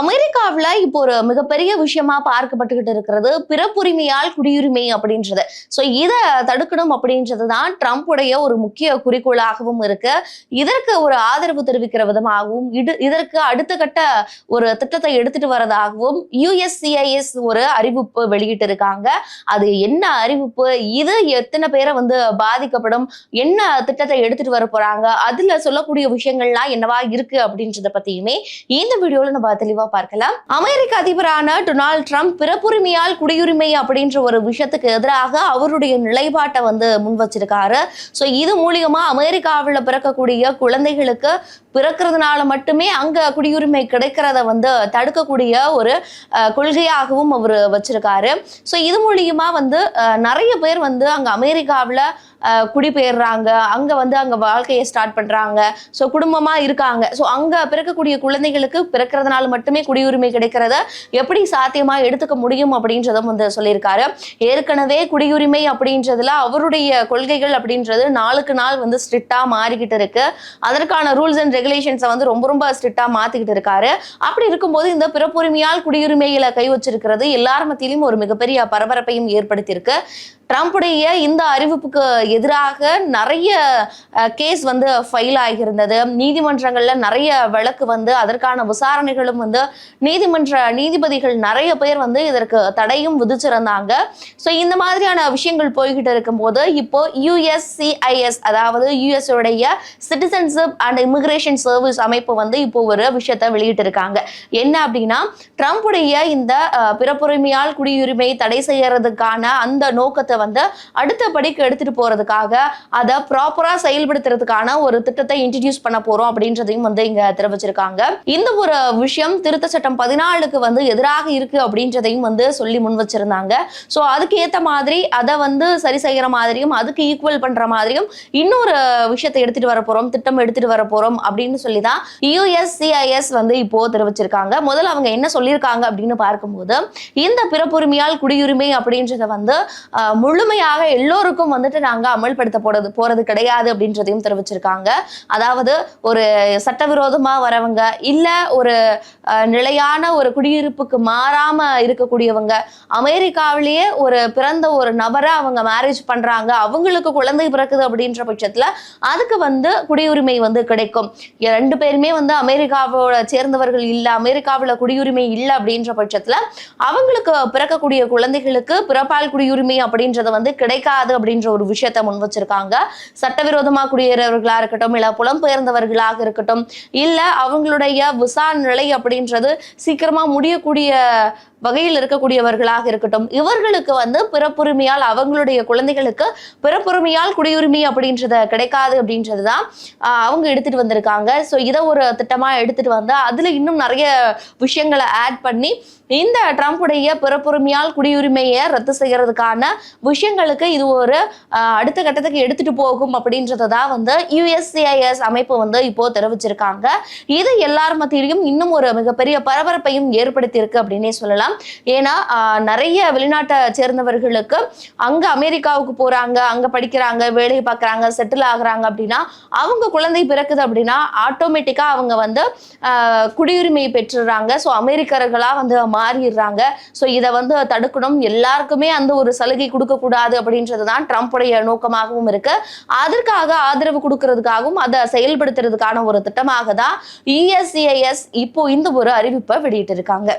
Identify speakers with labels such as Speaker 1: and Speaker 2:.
Speaker 1: அமெரிக்காவுல இப்போ ஒரு மிகப்பெரிய விஷயமா பார்க்கப்பட்டுக்கிட்டு இருக்கிறது பிறப்புரிமையால் குடியுரிமை அப்படின்றது. ஸோ இதை தடுக்கணும் அப்படின்றது தான் ட்ரம்ப்புடைய ஒரு முக்கிய குறிக்கோளாகவும் இருக்கு. இதற்கு ஒரு ஆதரவு தெரிவிக்கிற விதமாகவும் இது இதற்கு அடுத்த கட்ட ஒரு திட்டத்தை எடுத்துட்டு வரதாகவும் யுஎஸ்சிஐஎஸ் ஒரு அறிவிப்பு வெளியிட்டு இருக்காங்க அது என்ன அறிவிப்பு? இது எத்தனை பேரை வந்து பாதிக்கப்படும்? என்ன திட்டத்தை எடுத்துட்டு வர போறாங்க? அதுல சொல்லக்கூடிய விஷயங்கள்லாம் என்னவா இருக்கு அப்படின்றத பத்தியுமே இந்த வீடியோல நம்ம தெளிவா பார்க்கலாம். அமெரிக்க அதிபரான டொனால்ட் ட்ரம்ப் பிறப்புரிமையால் குடியுரிமை அப்படின்ற ஒரு விஷயத்துக்கு எதிராக அவருடைய நிலைப்பாட்டை வந்து முன் வச்சிருக்காரு ஸோ இது மூலியமா அமெரிக்காவில் பிறக்கக்கூடிய குழந்தைகளுக்கு பிறக்கிறதுனால மட்டுமே அங்க குடியுரிமை கிடைக்கிறத வந்து தடுக்கக்கூடிய ஒரு கொள்கையாகவும் அவர் வச்சிருக்காரு. ஸோ இது மூலியமா வந்து நிறைய பேர் வந்து அங்க அமெரிக்காவில் குடிபெயர்றாங்க. அங்க வந்து அங்க வாழ்க்கையை ஸ்டார்ட் பண்றாங்க. ஸோ குடும்பமா இருக்காங்க. ஸோ அங்க பிறக்கக்கூடிய குழந்தைகளுக்கு பிறக்கிறதுனால மட்டுமே குடியுரிமை கிடைக்கிறத எப்படி சாத்தியமா எடுத்துக்க முடியும் அப்படின்றதும் வந்து சொல்லியிருக்காரு. ஏற்கனவே குடியுரிமை அப்படின்றதுல அவருடைய கொள்கைகள் அப்படின்றது நாளுக்கு நாள் வந்து ஸ்ட்ரிக்டா மாறிக்கிட்டு இருக்கு. அதற்கான ரூல்ஸ் அண்ட் ரெகுலேஷன்ஸை வந்து ரொம்ப ரொம்ப ஸ்ட்ரிக்டா மாத்திக்கிட்டு இருக்காரு. அப்படி இருக்கும்போது இந்த பிறப்புரிமையால் குடியுரிமையில கை வச்சிருக்கிறது எல்லார் மத்தியிலும் ஒரு மிகப்பெரிய பரபரப்பையும் ஏற்படுத்தியிருக்கு. ட்ரம்ப்புடைய இந்த அறிவிப்புக்கு எதிராக நிறைய கேஸ் வந்து ஃபைல் ஆகியிருந்தது. நீதிமன்றங்களில் நிறைய வழக்கு வந்து அதற்கான விசாரணைகளும் வந்து நீதிமன்ற நீதிபதிகள் நிறைய பேர் வந்து இதற்கு தடையும் விதிச்சிருந்தாங்க. ஸோ இந்த மாதிரியான விஷயங்கள் போய்கிட்டு இருக்கும்போது இப்போ யூஎஸ்சிஐஎஸ் அதாவது யூஎஸ்ஓடைய உடைய சிட்டிசன்ஷிப் அண்ட் இமிகிரேஷன் சர்வீஸ் அமைப்பு வந்து இப்போ ஒரு விஷயத்தை வெளியிட்டிருக்காங்க. என்ன அப்படின்னா ட்ரம்ப்புடைய இந்த பிறப்புரிமையால் குடியுரிமை தடை செய்யறதுக்கான அந்த நோக்கத்தை வந்து அடுத்த படிக்கு எடுத்துட்டு போறதுக்காக அதை ப்ராப்பரா செயல்படுத்துறதுக்கான ஒரு திட்டத்தை இன்ட்ரடியூஸ் பண்ண போறோம் அப்படின்றதையும் வந்து இங்க தெரிவிச்சிருக்காங்க. இந்த ஒரு விஷயம் திருத்த சட்டம் பதினாலுக்கு வந்து எதிராக இருக்கு அப்படின்றதையும் வந்து சொல்லி முன் வச்சிருந்தாங்க. ஸோ அதுக்கு ஏத்த மாதிரி அதை வந்து சரி செய்யற மாதிரியும் அதுக்கு ஈக்குவல் பண்ற மாதிரியும் இன்னொரு விஷயத்தை எடுத்துட்டு வர போறோம் திட்டம் எடுத்துட்டு வர போறோம் அப்படின்னு சொல்லி தான் யுஎஸ்சிஐஎஸ் வந்து இப்போ தெரிவிச்சிருக்காங்க. முதல்ல அவங்க என்ன சொல்லியிருக்காங்க அப்படின்னு பார்க்கும்போது இந்த பிறப்புரிமையால் குடியுரிமை அப்படின்றத வந்து முழுமையாக எல்லோருக்கும் வந்துட்டு நாங்க அமல்படுத்த போறது போறது கிடையாது அப்படின்றதையும் தெரிவிச்சிருக்காங்க. அதாவது ஒரு சட்டவிரோதமா வரவங்க இல்ல ஒரு நிலையான ஒரு குடியிருப்புக்கு மாறாம இருக்கக்கூடியவங்க அமெரிக்காவிலேயே ஒரு பிறந்த ஒரு நபரை அவங்க மேரேஜ் பண்றாங்க அவங்களுக்கு குழந்தை பிறக்குது அப்படின்ற பட்சத்துல அதுக்கு வந்து குடியுரிமை வந்து கிடைக்கும். ரெண்டு பேருமே வந்து அமெரிக்காவோட சேர்ந்தவர்கள் இல்ல அமெரிக்காவில் குடியுரிமை இல்லை அப்படின்ற பட்சத்துல அவங்களுக்கு பிறக்கக்கூடிய குழந்தைகளுக்கு பிறப்பால் குடியுரிமை அப்படின்ற அப்படின்றது வந்து கிடைக்காது அப்படின்ற ஒரு விஷயத்த முன் வச்சிருக்காங்க. சட்டவிரோதமா குடியேறவர்களா இருக்கட்டும் இல்ல புலம்பெயர்ந்தவர்களாக இருக்கட்டும் இல்ல அவங்களுடைய விசா நிலை அப்படின்றது சீக்கிரமா முடியக்கூடிய வகையில் இருக்கக்கூடியவர்களாக இருக்கட்டும் இவர்களுக்கு வந்து பிறப்புரிமையால் அவங்களுடைய குழந்தைகளுக்கு பிறப்புரிமையால் குடியுரிமை அப்படின்றத கிடைக்காது அப்படின்றது தான் அவங்க எடுத்துட்டு வந்திருக்காங்க. ஸோ இதை ஒரு திட்டமாக எடுத்துட்டு வந்து அதில் இன்னும் நிறைய விஷயங்களை ஆட் பண்ணி இந்த ட்ரம்ப்புடைய பிறப்புரிமையால் குடியுரிமையை ரத்து செய்கிறதுக்கான விஷயங்களுக்கு இது ஒரு அடுத்த கட்டத்துக்கு எடுத்துட்டு போகும் அப்படின்றத தான் வந்து யுஎஸ்சிஐஎஸ் அமைப்பு வந்து இப்போ தெரிவிச்சிருக்காங்க. இது எல்லார் மத்தியிலையும் இன்னும் ஒரு மிகப்பெரிய பரபரப்பையும் ஏற்படுத்தியிருக்கு அப்படின்னே சொல்லலாம். ஏன்னா நிறைய வெளிநாட்டை சேர்ந்தவர்களுக்கு அங்க அமெரிக்காவுக்கு போறாங்க அங்க படிக்கிறாங்க வேலை பார்க்குறாங்க செட்டில் ஆகுறாங்க அப்படின்னா அவங்க குழந்தை பிறக்குது அப்படின்னா ஆட்டோமேட்டிக்கா அவங்க வந்து குடியுரிமை பெற்றுறாங்க. ஸோ அமெரிக்கர்களா வந்து மாறிடுறாங்க. ஸோ இதை வந்து தடுக்கணும். எல்லாருக்குமே அந்த ஒரு சலுகை கொடுக்கக்கூடாது அப்படின்றது தான் ட்ரம்ப்புடைய நோக்கமாகவும் இருக்கு. அதற்காக ஆதரவு கொடுக்கறதுக்காகவும் அதை செயல்படுத்துறதுக்கான ஒரு திட்டமாக தான் இஎஸ்சிஐஎஸ் இப்போ இந்த ஒரு அறிவிப்பை வெளியிட்டிருக்காங்க.